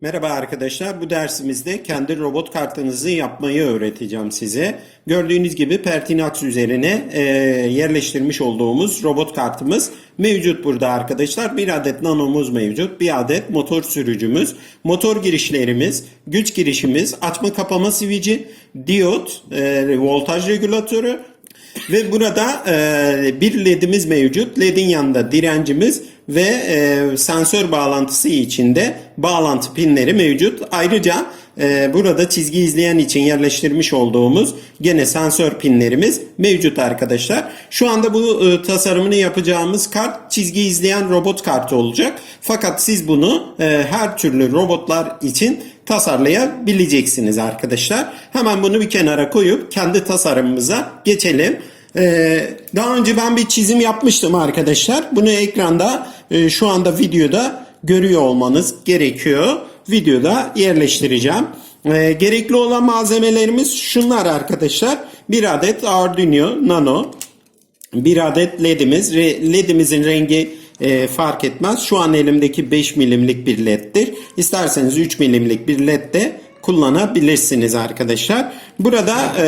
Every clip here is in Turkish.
Merhaba arkadaşlar. Bu dersimizde kendi robot kartınızı yapmayı öğreteceğim size. Gördüğünüz gibi Pertinax üzerine e, yerleştirmiş olduğumuz robot kartımız mevcut burada arkadaşlar. Bir adet nanomuz mevcut. Bir adet motor sürücümüz, motor girişlerimiz, güç girişimiz, açma kapama sivici, diyot, e, voltaj regülatörü, ve burada e, bir ledimiz mevcut. Ledin yanında direncimiz ve e, sensör bağlantısı içinde bağlantı pinleri mevcut. Ayrıca e, burada çizgi izleyen için yerleştirmiş olduğumuz gene sensör pinlerimiz mevcut arkadaşlar. Şu anda bu e, tasarımını yapacağımız kart çizgi izleyen robot kartı olacak. Fakat siz bunu e, her türlü robotlar için tasarlayabileceksiniz arkadaşlar. Hemen bunu bir kenara koyup kendi tasarımımıza geçelim. Ee, daha önce ben bir çizim yapmıştım arkadaşlar. Bunu ekranda e, şu anda videoda görüyor olmanız gerekiyor. Videoda yerleştireceğim. Ee, gerekli olan malzemelerimiz şunlar arkadaşlar. Bir adet Arduino Nano, bir adet ledimiz. Ledimizin rengi e, fark etmez. Şu an elimdeki 5 milimlik bir leddir. İsterseniz 3 milimlik bir led de kullanabilirsiniz arkadaşlar. Burada e,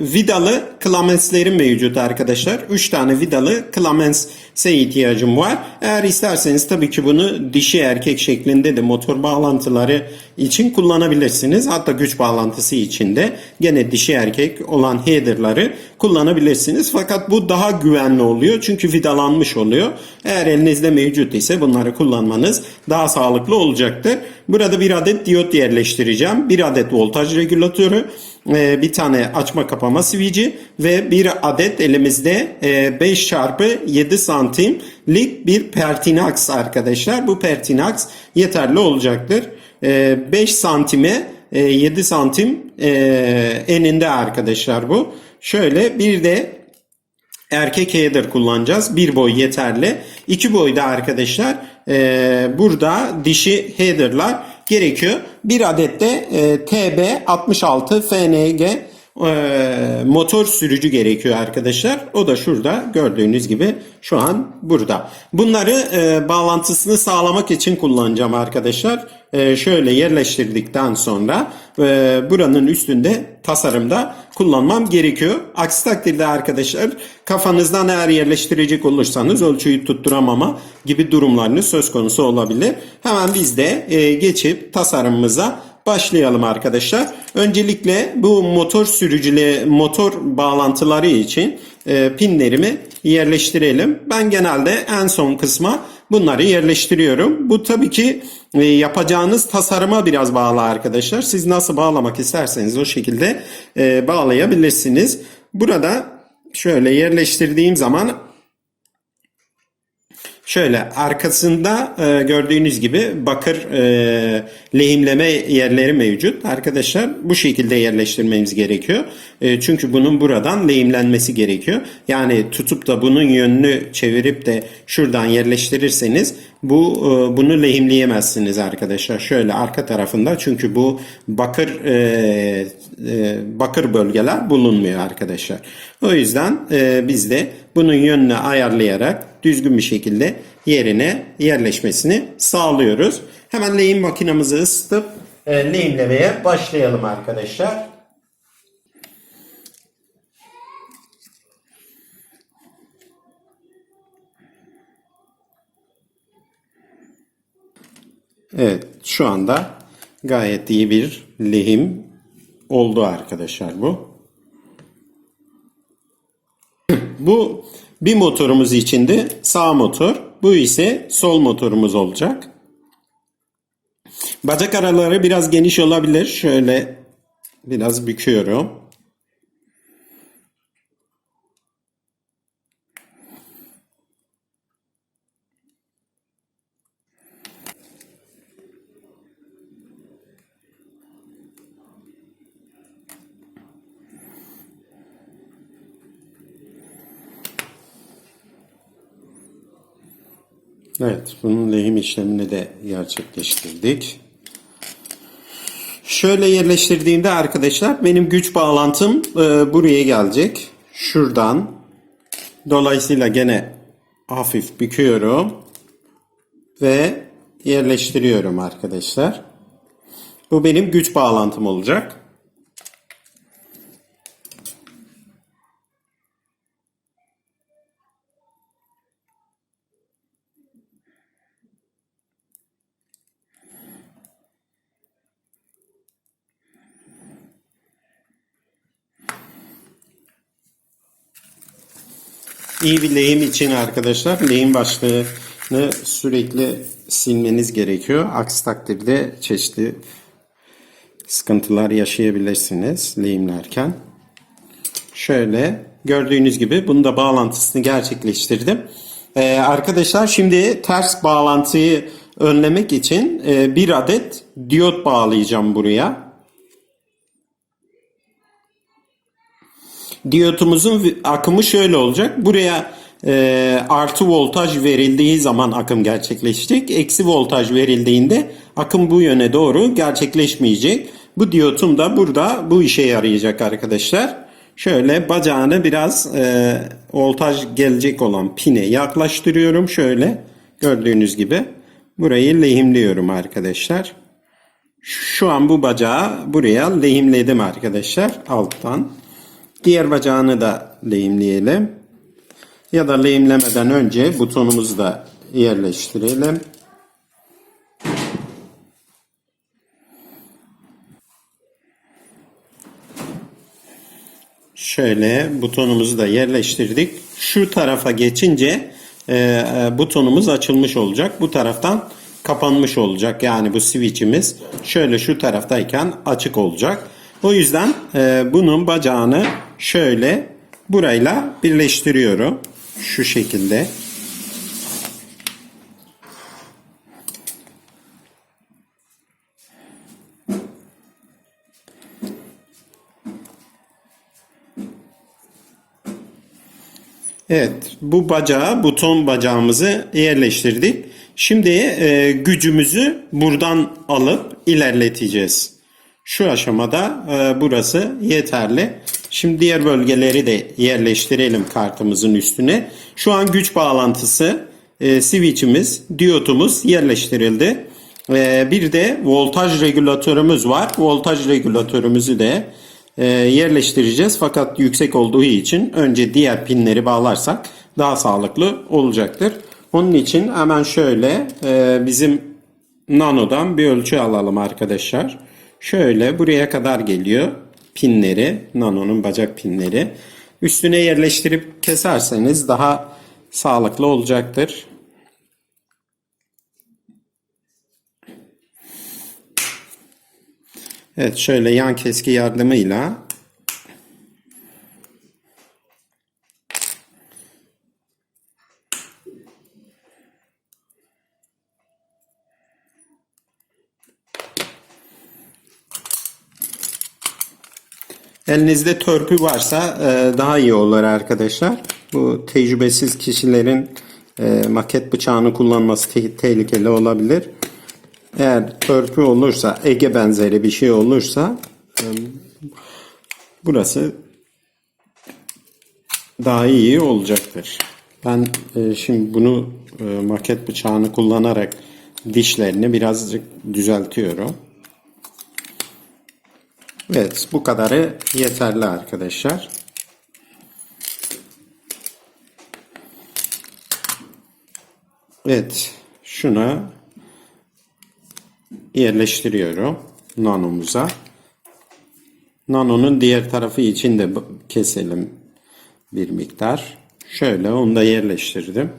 vidalı klamenslerim mevcut arkadaşlar. 3 tane vidalı klamense ihtiyacım var. Eğer isterseniz tabii ki bunu dişi erkek şeklinde de motor bağlantıları için kullanabilirsiniz. Hatta güç bağlantısı için de gene dişi erkek olan header'ları kullanabilirsiniz. Fakat bu daha güvenli oluyor çünkü vidalanmış oluyor. Eğer elinizde mevcut ise bunları kullanmanız daha sağlıklı olacaktır. Burada bir adet diyot yerleştireceğim. Bir adet voltaj regülatörü, e, bir tane açma kapama sivici ve bir adet elimizde 5 çarpı 7 santimlik bir Pertinax arkadaşlar. Bu Pertinax yeterli olacaktır. 5 santime 7 santim e, eninde arkadaşlar bu. Şöyle bir de erkek header kullanacağız. Bir boy yeterli. İki boyda arkadaşlar e, burada dişi header'lar gerekiyor. Bir adet de e, TB66 FNG motor sürücü gerekiyor arkadaşlar. O da şurada gördüğünüz gibi şu an burada. Bunları e, bağlantısını sağlamak için kullanacağım arkadaşlar. E, şöyle yerleştirdikten sonra e, buranın üstünde tasarımda kullanmam gerekiyor. Aksi takdirde arkadaşlar kafanızdan eğer yerleştirecek olursanız ölçüyü tutturamama gibi durumlarınız söz konusu olabilir. Hemen biz de e, geçip tasarımımıza başlayalım arkadaşlar. Öncelikle bu motor sürücüle motor bağlantıları için e, pinlerimi yerleştirelim. Ben genelde en son kısma bunları yerleştiriyorum. Bu tabii ki e, yapacağınız tasarıma biraz bağlı arkadaşlar. Siz nasıl bağlamak isterseniz o şekilde e, bağlayabilirsiniz. Burada şöyle yerleştirdiğim zaman Şöyle arkasında e, gördüğünüz gibi bakır e, lehimleme yerleri mevcut. Arkadaşlar bu şekilde yerleştirmemiz gerekiyor. E, çünkü bunun buradan lehimlenmesi gerekiyor. Yani tutup da bunun yönünü çevirip de şuradan yerleştirirseniz bu e, bunu lehimleyemezsiniz arkadaşlar. Şöyle arka tarafında çünkü bu bakır e, e, bakır bölgeler bulunmuyor arkadaşlar. O yüzden e, biz de bunun yönünü ayarlayarak düzgün bir şekilde yerine yerleşmesini sağlıyoruz. Hemen lehim makinamızı ısıtıp e, lehimlemeye başlayalım arkadaşlar. Evet şu anda gayet iyi bir lehim oldu arkadaşlar bu. Bu bir motorumuz için de sağ motor. Bu ise sol motorumuz olacak. Bacak araları biraz geniş olabilir. Şöyle biraz büküyorum. Evet, bunun lehim işlemini de gerçekleştirdik. Şöyle yerleştirdiğimde arkadaşlar benim güç bağlantım e, buraya gelecek. Şuradan. Dolayısıyla gene hafif büküyorum ve yerleştiriyorum arkadaşlar. Bu benim güç bağlantım olacak. İyi bir lehim için arkadaşlar lehim başlığını sürekli silmeniz gerekiyor. Aksi takdirde çeşitli sıkıntılar yaşayabilirsiniz lehimlerken. Şöyle gördüğünüz gibi bunu da bağlantısını gerçekleştirdim. Ee, arkadaşlar şimdi ters bağlantıyı önlemek için e, bir adet diyot bağlayacağım buraya. Diyotumuzun akımı şöyle olacak. Buraya e, artı voltaj verildiği zaman akım gerçekleşecek. Eksi voltaj verildiğinde akım bu yöne doğru gerçekleşmeyecek. Bu diyotum da burada bu işe yarayacak arkadaşlar. Şöyle bacağını biraz e, voltaj gelecek olan pine yaklaştırıyorum. Şöyle gördüğünüz gibi burayı lehimliyorum arkadaşlar. Şu an bu bacağı buraya lehimledim arkadaşlar alttan. Diğer bacağını da lehimleyelim. Ya da lehimlemeden önce butonumuzu da yerleştirelim. Şöyle butonumuzu da yerleştirdik. Şu tarafa geçince e, e, butonumuz açılmış olacak. Bu taraftan kapanmış olacak. Yani bu switch'imiz şöyle şu taraftayken açık olacak. O yüzden e, bunun bacağını şöyle burayla birleştiriyorum. Şu şekilde. Evet, bu bacağı, buton bacağımızı yerleştirdik. Şimdi e, gücümüzü buradan alıp ilerleteceğiz. Şu aşamada e, burası yeterli. Şimdi diğer bölgeleri de yerleştirelim kartımızın üstüne. Şu an güç bağlantısı, e, switch'imiz, diyotumuz yerleştirildi. E, bir de voltaj regülatörümüz var. Voltaj regülatörümüzü de e, yerleştireceğiz. Fakat yüksek olduğu için önce diğer pinleri bağlarsak daha sağlıklı olacaktır. Onun için hemen şöyle e, bizim nanodan bir ölçü alalım arkadaşlar. Şöyle buraya kadar geliyor pinleri, nanonun bacak pinleri. Üstüne yerleştirip keserseniz daha sağlıklı olacaktır. Evet şöyle yan keski yardımıyla Elinizde törpü varsa e, daha iyi olur arkadaşlar. Bu tecrübesiz kişilerin e, maket bıçağını kullanması te- tehlikeli olabilir. Eğer törpü olursa, ege benzeri bir şey olursa e, burası daha iyi olacaktır. Ben şimdi bunu maket bıçağını kullanarak dişlerini birazcık düzeltiyorum. Evet bu kadarı yeterli arkadaşlar. Evet şuna yerleştiriyorum nanomuza. Nanonun diğer tarafı için de keselim bir miktar. Şöyle onu da yerleştirdim.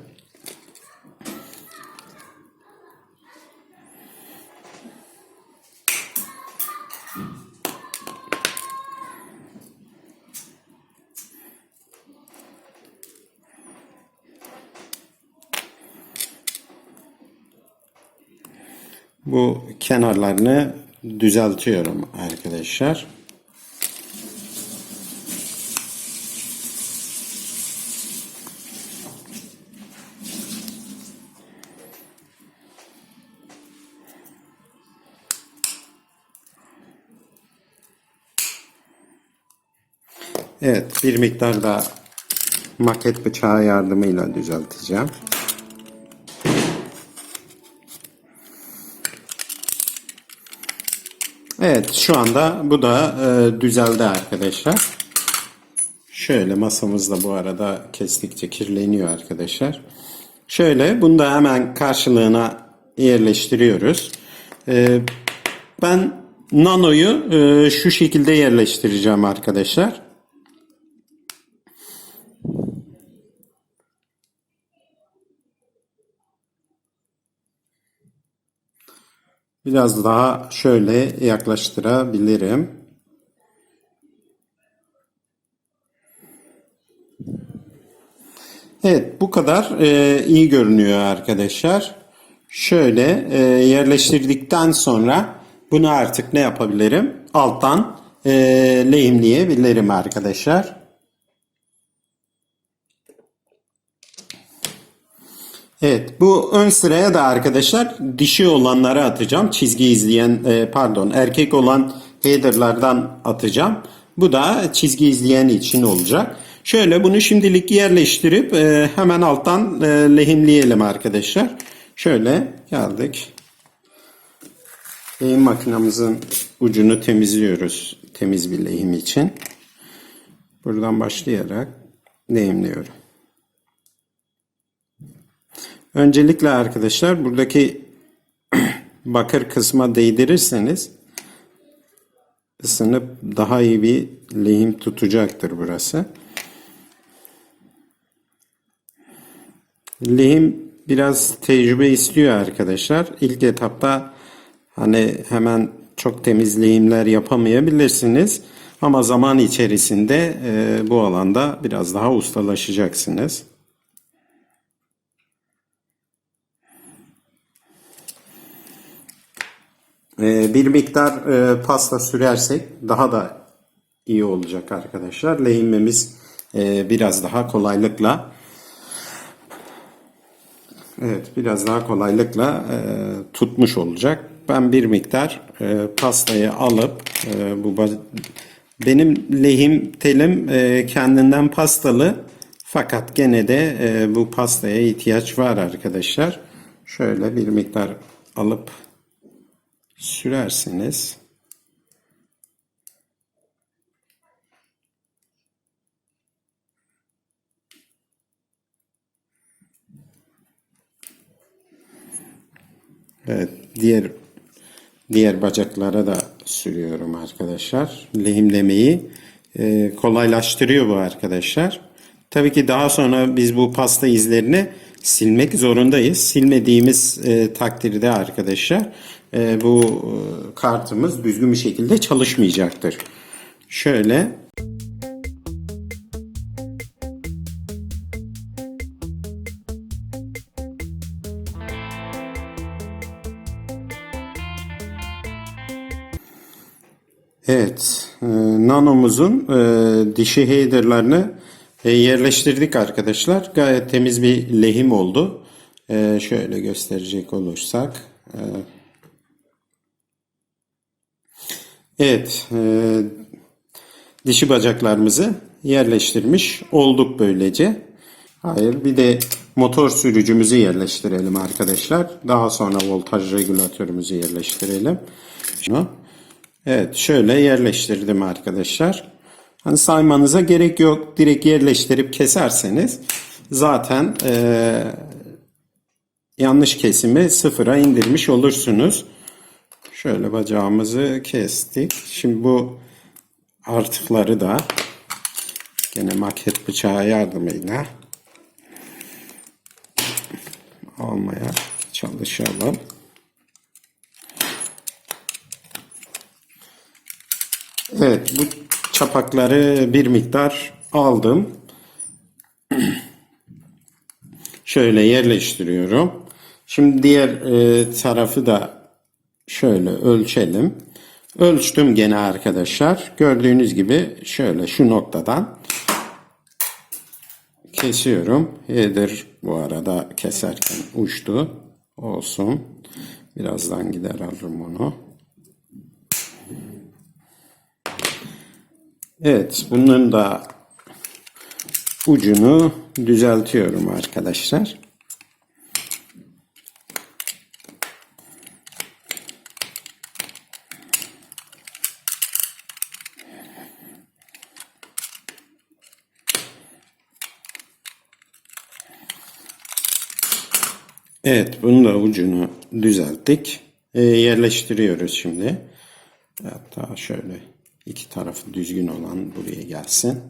Bu kenarlarını düzeltiyorum arkadaşlar. Evet, bir miktar da maket bıçağı yardımıyla düzelteceğim. Evet şu anda bu da e, düzeldi arkadaşlar. Şöyle masamız da bu arada kestikçe kirleniyor arkadaşlar. Şöyle bunu da hemen karşılığına yerleştiriyoruz. E, ben nanoyu e, şu şekilde yerleştireceğim arkadaşlar. Biraz daha şöyle yaklaştırabilirim. Evet bu kadar e, iyi görünüyor arkadaşlar. Şöyle e, yerleştirdikten sonra bunu artık ne yapabilirim? Alttan e, lehimleyebilirim arkadaşlar. Evet bu ön sıraya da arkadaşlar dişi olanları atacağım. Çizgi izleyen e, pardon erkek olan headerlardan atacağım. Bu da çizgi izleyen için olacak. Şöyle bunu şimdilik yerleştirip e, hemen alttan e, lehimleyelim arkadaşlar. Şöyle geldik. Lehim makinamızın ucunu temizliyoruz. Temiz bir lehim için. Buradan başlayarak lehimliyorum. Öncelikle arkadaşlar buradaki bakır kısma değdirirseniz ısınıp daha iyi bir lehim tutacaktır burası. Lehim biraz tecrübe istiyor arkadaşlar. İlk etapta hani hemen çok temiz lehimler yapamayabilirsiniz. Ama zaman içerisinde e, bu alanda biraz daha ustalaşacaksınız. Bir miktar e, pasta sürersek daha da iyi olacak arkadaşlar. Lehimimiz e, biraz daha kolaylıkla Evet, biraz daha kolaylıkla e, tutmuş olacak. Ben bir miktar pastayı alıp bu benim lehim telim kendinden pastalı fakat gene de bu pastaya ihtiyaç var arkadaşlar. Şöyle bir miktar alıp sürersiniz. Evet, diğer diğer bacaklara da sürüyorum arkadaşlar. Lehimlemeyi e, kolaylaştırıyor bu arkadaşlar. Tabii ki daha sonra biz bu pasta izlerini silmek zorundayız. Silmediğimiz e, takdirde arkadaşlar e, bu e, kartımız düzgün bir şekilde çalışmayacaktır. Şöyle Evet, e, nanomuzun e, dişi headerlarını e, yerleştirdik arkadaşlar. Gayet temiz bir lehim oldu. E, şöyle gösterecek olursak. E, evet, e, dişi bacaklarımızı yerleştirmiş olduk böylece. Hayır, bir de motor sürücümüzü yerleştirelim arkadaşlar. Daha sonra voltaj regülatörümüzü yerleştirelim. Evet şöyle yerleştirdim arkadaşlar. Hani saymanıza gerek yok. Direkt yerleştirip keserseniz zaten e, yanlış kesimi sıfıra indirmiş olursunuz. Şöyle bacağımızı kestik. Şimdi bu artıkları da gene maket bıçağı yardımıyla almaya çalışalım. Evet bu çapakları bir miktar aldım. Şöyle yerleştiriyorum. Şimdi diğer e, tarafı da şöyle ölçelim. Ölçtüm gene arkadaşlar. Gördüğünüz gibi şöyle şu noktadan kesiyorum. Header bu arada keserken uçtu. Olsun. Birazdan gider alırım onu. Evet bunların da ucunu düzeltiyorum arkadaşlar. Evet, bunu da ucunu düzelttik. E, yerleştiriyoruz şimdi. Hatta şöyle iki tarafı düzgün olan buraya gelsin.